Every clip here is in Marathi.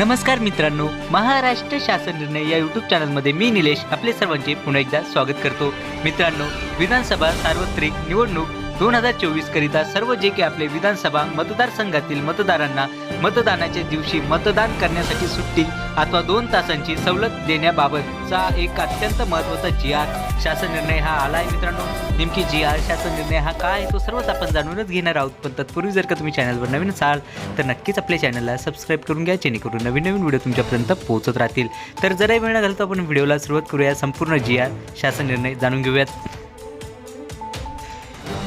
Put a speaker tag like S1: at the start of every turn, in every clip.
S1: नमस्कार मित्रांनो महाराष्ट्र शासन निर्णय या यूट्यूब चॅनलमध्ये मी निलेश आपले सर्वांचे पुन्हा एकदा स्वागत करतो. मित्रांनो विधानसभा सार्वत्रिक निवडणूक दोन हजार चोवीस करिता सर्व जे काही आपले विधानसभा मतदारसंघातील मतदारांना मतदानाच्या दिवशी मतदान करण्यासाठी सुट्टी अथवा दोन तासांची सवलत देण्याबाबतचा एक अत्यंत महत्त्वाचा जी आर शासन निर्णय हा आला आहे मित्रांनो. नेमकी जी आर शासन निर्णय हा काय? आहे तो सर्वच आपण जाणूनच घेणार आहोत. पण तत्पूर्वी जर का तुम्ही चॅनलवर नवीन असाल तर नक्कीच आपल्या चॅनलला सबस्क्राईब करून घ्या जेणेकरून नवीन नवीन व्हिडिओ तुमच्यापर्यंत पोहोचत राहतील. तर जराही वेळ घालतो आपण व्हिडिओला सुरुवात करूया. संपूर्ण जी आर शासन निर्णय जाणून घेऊयात.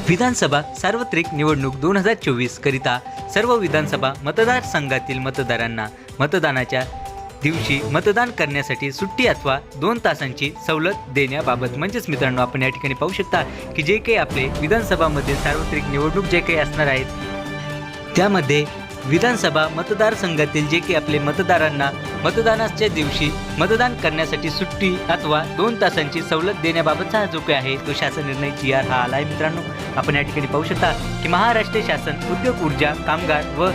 S1: विधानसभा सार्वत्रिक निवडणूक दोन हजार चोवीस करिता सर्व विधानसभा मतदारसंघातील मतदारांना मतदानाच्या दिवशी मतदान करण्यासाठी सुट्टी अथवा दोन तासांची सवलत देण्याबाबत म्हणजेच मित्रांनो आपण या ठिकाणी पाहू शकता की जे काही आपले विधानसभामध्ये सार्वत्रिक निवडणूक जे काही असणार आहेत त्यामध्ये विधानसभा मतदारसंघातील जे की आपले मतदारांना मतदानाच्या दिवशी मतदान करण्यासाठी सुट्टी अथवा दोन तासांची सवलत देण्याबाबतचा हा जो काही आहे तो शासन निर्णय जी आर हा आला आहे मित्रांनो. आपण या ठिकाणी पाहू शकता की महाराष्ट्र शासन उद्योग ऊर्जा कामगार व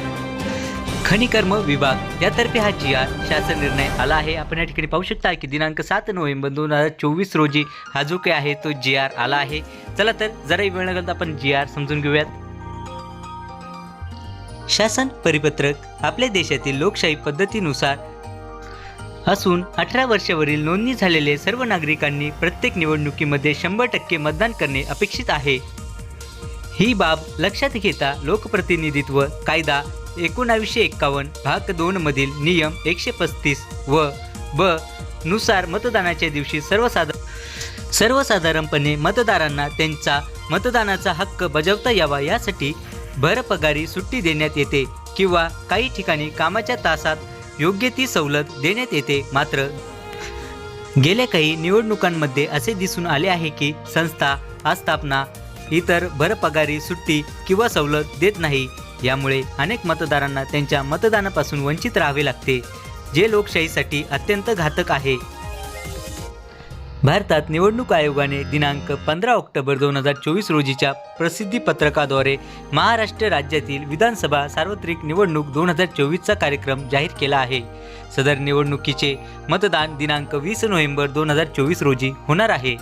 S1: खनिकर्म विभाग यातर्फे हा जी आर शासन निर्णय आला आहे. आपण या ठिकाणी पाहू शकता की दिनांक सात नोव्हेंबर दोन हजार चोवीस रोजी हा जो काही आहे तो जी आर आला आहे. चला तर जराही वेळ न तर आपण जी आर समजून घेऊयात. शासन परिपत्रक आपल्या देशातील लोकशाही पद्धतीनुसार. असून अठरा वर्षावरील नोंदणी झालेले सर्व नागरिकांनी प्रत्येक निवडणुकीमध्ये शंभर टक्के मतदान करणे अपेक्षित आहे. ही बाब लक्षात घेता लोकप्रतिनिधित्व कायदा एकोणावीसशे एक्कावन्न भाग दोन मधील नियम एकशे पस्तीस व ब नुसार मतदानाच्या दिवशी सर्वसाधारण सर्वसाधारणपणे मतदारांना त्यांचा मतदानाचा हक्क बजावता यावा यासाठी भरपगारी सुट्टी देण्यात येते किंवा काही ठिकाणी कामाच्या तासात योग्य ती सवलत देण्यात येते मात्र. गेल्या काही निवडणुकांमध्ये असे दिसून आले आहे की संस्था आस्थापना इतर भरपगारी सुट्टी किंवा सवलत देत नाही. यामुळे अनेक मतदारांना त्यांच्या मतदानापासून वंचित राहावे लागते जे लोकशाहीसाठी अत्यंत घातक आहे. भारतात निवडणूक आयोगाने दिनांक पंधरा ऑक्टोबर दोन हजार चोवीस रोजीच्या प्रसिद्धीपत्रकाद्वारे महाराष्ट्र राज्यातील विधानसभा सार्वत्रिक निवडणूक दोन हजार चोवीसचा कार्यक्रम जाहीर केला आहे. सदर निवडणुकीचे मतदान दिनांक वीस नोव्हेंबर दोन हजार चोवीस रोजी होणार आहे.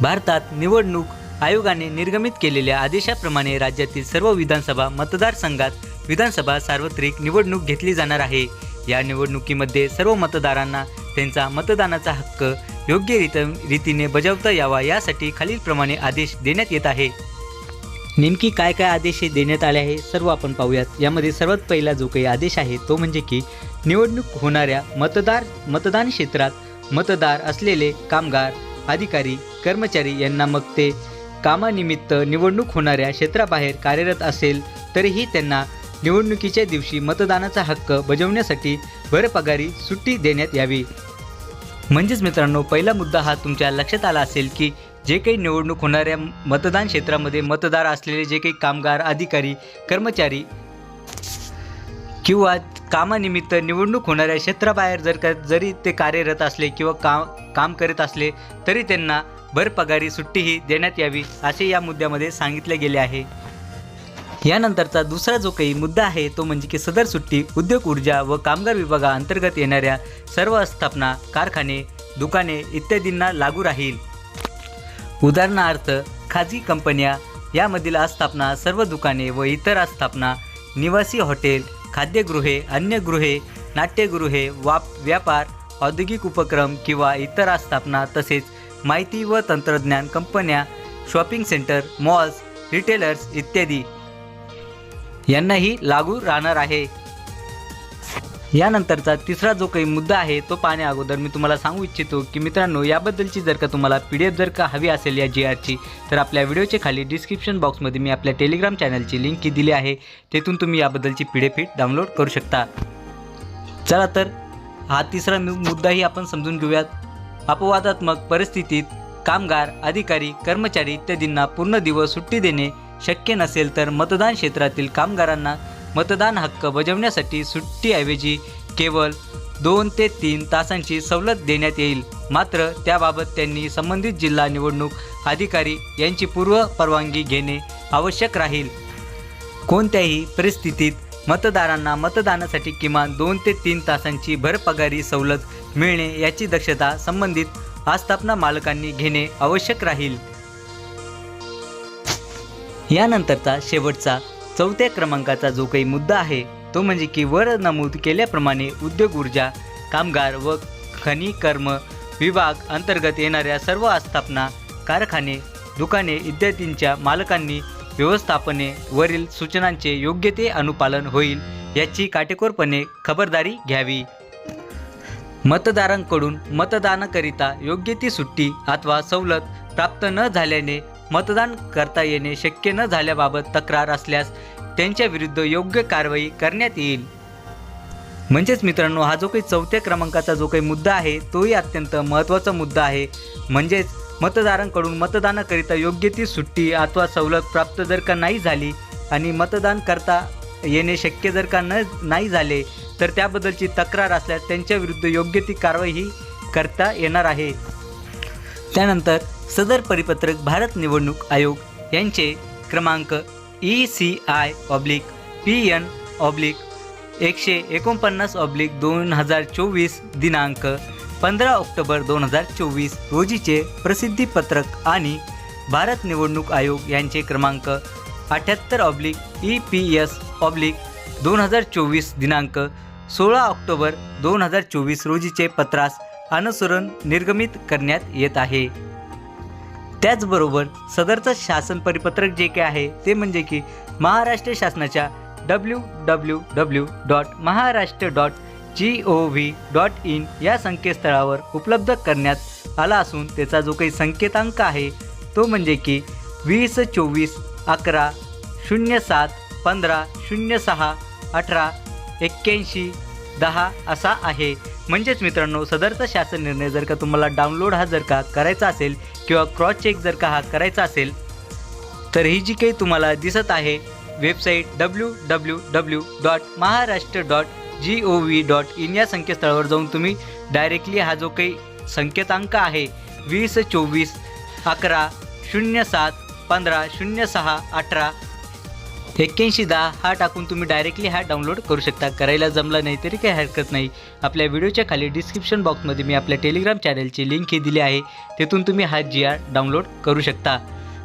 S1: भारतात निवडणूक आयोगाने निर्गमित केलेल्या आदेशाप्रमाणे राज्यातील सर्व विधानसभा मतदारसंघात विधानसभा सार्वत्रिक निवडणूक घेतली जाणार आहे. या निवडणुकीमध्ये सर्व मतदारांना त्यांचा मतदानाचा हक्क योग्य रीत रीतीने बजावता यावा यासाठी खालीलप्रमाणे आदेश देण्यात येत आहे. नेमकी काय काय आदेश हे देण्यात आले आहे सर्व आपण पाहूयात. यामध्ये सर्वात पहिला जो काही आदेश आहे तो म्हणजे की निवडणूक होणाऱ्या मतदार मतदान क्षेत्रात मतदार असलेले कामगार अधिकारी कर्मचारी यांना मग ते कामानिमित्त निवडणूक होणाऱ्या क्षेत्राबाहेर कार्यरत असेल तरीही त्यांना निवडणुकीच्या दिवशी मतदानाचा हक्क बजावण्यासाठी भरपगारी सुट्टी देण्यात यावी. म्हणजेच मित्रांनो पहिला मुद्दा हा तुमच्या लक्षात आला असेल की जे काही निवडणूक होणाऱ्या मतदान क्षेत्रामध्ये मतदार असलेले जे काही कामगार अधिकारी कर्मचारी किंवा कामानिमित्त निवडणूक होणाऱ्या क्षेत्राबाहेर जर का जरी ते कार्यरत असले किंवा काम काम करत असले तरी त्यांना भरपगारी सुट्टीही देण्यात यावी असे या मुद्द्यामध्ये सांगितले गेले आहे. यानंतरचा दुसरा जो काही मुद्दा आहे तो म्हणजे की सदर सुट्टी उद्योग ऊर्जा व कामगार विभागाअंतर्गत येणाऱ्या सर्व आस्थापना कारखाने दुकाने इत्यादींना लागू राहील. उदाहरणार्थ खाजगी कंपन्या यामधील आस्थापना सर्व दुकाने व इतर आस्थापना निवासी हॉटेल खाद्यगृहे अन्य गृहे नाट्यगृहे वाप व्यापार औद्योगिक उपक्रम किंवा इतर आस्थापना तसेच माहिती व तंत्रज्ञान कंपन्या शॉपिंग सेंटर मॉल्स रिटेलर्स इत्यादी यांनाही लागू राहणार आहे. यानंतरचा तिसरा जो काही मुद्दा आहे तो पाहण्या अगोदर मी तुम्हाला सांगू इच्छितो की मित्रांनो याबद्दलची जर का तुम्हाला पी डी एफ जर का हवी असेल या जी आरची तर आपल्या व्हिडिओच्या खाली डिस्क्रिप्शन बॉक्समध्ये मी आपल्या टेलिग्राम चॅनलची लिंक दिली आहे. तेथून तुम्ही याबद्दलची पी डी एफ डाउनलोड करू शकता. चला तर हा तिसरा मुद्दाही आपण समजून घेऊयात. अपवादात्मक परिस्थितीत कामगार अधिकारी कर्मचारी इत्यादींना पूर्ण दिवस सुट्टी देणे शक्य नसेल तर मतदान क्षेत्रातील कामगारांना मतदान हक्क बजावण्यासाठी सुट्टीऐवजी केवळ दोन ते तीन तासांची सवलत देण्यात येईल. मात्र त्याबाबत त्यांनी संबंधित जिल्हा निवडणूक अधिकारी यांची पूर्व परवानगी घेणे आवश्यक राहील. कोणत्याही परिस्थितीत मतदारांना मतदानासाठी किमान दोन ते तीन तासांची भरपगारी सवलत मिळणे याची दक्षता संबंधित आस्थापना मालकांनी घेणे आवश्यक राहील. यानंतरचा शेवटचा चौथ्या क्रमांकाचा जो काही मुद्दा आहे तो म्हणजे की वर नमूद केल्याप्रमाणे उद्योग ऊर्जा कामगार व खनिकर्म विभाग अंतर्गत येणाऱ्या सर्व आस्थापना कारखाने दुकाने इत्यादींच्या मालकांनी व्यवस्थापने वरील सूचनांचे योग्य ते अनुपालन होईल याची काटेकोरपणे खबरदारी घ्यावी. मतदारांकडून मतदानाकरिता योग्य ती सुट्टी अथवा सवलत प्राप्त न झाल्याने मतदान करता येणे शक्य न झाल्याबाबत तक्रार असल्यास त्यांच्या विरुद्ध योग्य कारवाई करण्यात येईल. म्हणजेच मित्रांनो हा जो काही चौथ्या क्रमांकाचा जो काही मुद्दा आहे तोही अत्यंत महत्त्वाचा मुद्दा आहे. म्हणजेच मतदारांकडून मतदानाकरिता योग्य ती सुट्टी अथवा सवलत प्राप्त जर का नाही झाली आणि मतदान करता येणे शक्य जर का न नाही झाले तर त्याबद्दलची तक्रार असल्यास त्यांच्या विरुद्ध योग्य ती कारवाई ही करता येणार आहे. त्यानंतर सदर परिपत्रक भारत निवडणूक आयोग यांचे क्रमांक E C I oblique P N oblique एकशे एकोणपन्नास ऑब्लिक दोन हजार चोवीस दिनांक पंधरा ऑक्टोबर दोन हजार चोवीस रोजीचे प्रसिद्धीपत्रक आणि भारत निवडणूक आयोग यांचे क्रमांक अठ्याहत्तर oblique E P S oblique दोन हजार चोवीस दिनांक सोळा ऑक्टोबर दोन हजार चोवीस रोजीचे पत्रास अनुसरण निर्गमित करण्यात येत आहे. त्याचबरोबर सदरचं शासन परिपत्रक जे काही आहे ते म्हणजे की महाराष्ट्र शासनाच्या W W W dot Maharashtra dot G O V dot in या संकेतस्थळावर उपलब्ध करण्यात आला असून त्याचा जो काही संकेतांक आहे तो म्हणजे की वीस चोवीस अकरा शून्य सात पंधरा शून्य सहा अठरा एक्क्याऐंशी दहा असा आहे. म्हणजेच मित्रांनो सदरचा शासन निर्णय जर का तुम्हाला डाउनलोड हा जर का करायचा असेल किंवा क्रॉस चेक जर का हा करायचा असेल तर ही जी काही तुम्हाला दिसत आहे website W W W dot Maharashtra dot G O V dot in या संकेतस्थळावर जाऊन तुम्ही डायरेक्टली हा जो काही संकेतांक आहे वीस चोवीस अकरा शून्य सात पंधरा शून्य सहा अठरा एक्क्याऐंशी दहा हा टाकून तुम्ही डायरेक्टली हा डाउनलोड करू शकता. करायला जमला नाही तरी काही हरकत नाही. आपल्या व्हिडिओच्या खाली डिस्क्रिप्शन बॉक्समध्ये मी आपल्या टेलिग्राम चॅनलची लिंकही दिली आहे. तिथून तुम्ही हा जी आर डाउनलोड करू शकता.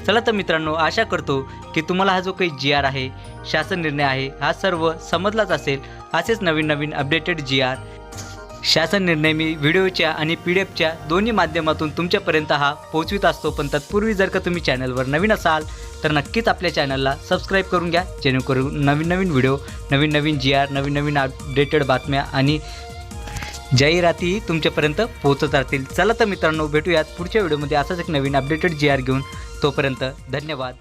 S1: चला तर मित्रांनो आशा करतो की तुम्हाला हा जो काही जी आर आहे शासन निर्णय आहे हा सर्व समजलाच असेल. असेच नवीन नवीन अपडेटेड जी आर शासन निर्णय मी व्हिडिओच्या आणि पी डी एफच्या दोन्ही माध्यमातून तुमच्यापर्यंत हा पोहोचवित असतो. पण तत्पूर्वी जर का तुम्ही चॅनलवर नवीन असाल तर नक्कीच आपल्या चॅनलला सबस्क्राईब करून घ्या जेणेकरून नवीन नवीन व्हिडिओ नवीन नवीन जी आर नवीन नवीन अपडेटेड बातम्या आणि जाहिरातीही तुमच्यापर्यंत पोहोचत राहतील. चला तर मित्रांनो भेटूयात पुढच्या व्हिडिओमध्ये असाच एक नवीन अपडेटेड जी आर घेऊन. तोपर्यंत धन्यवाद.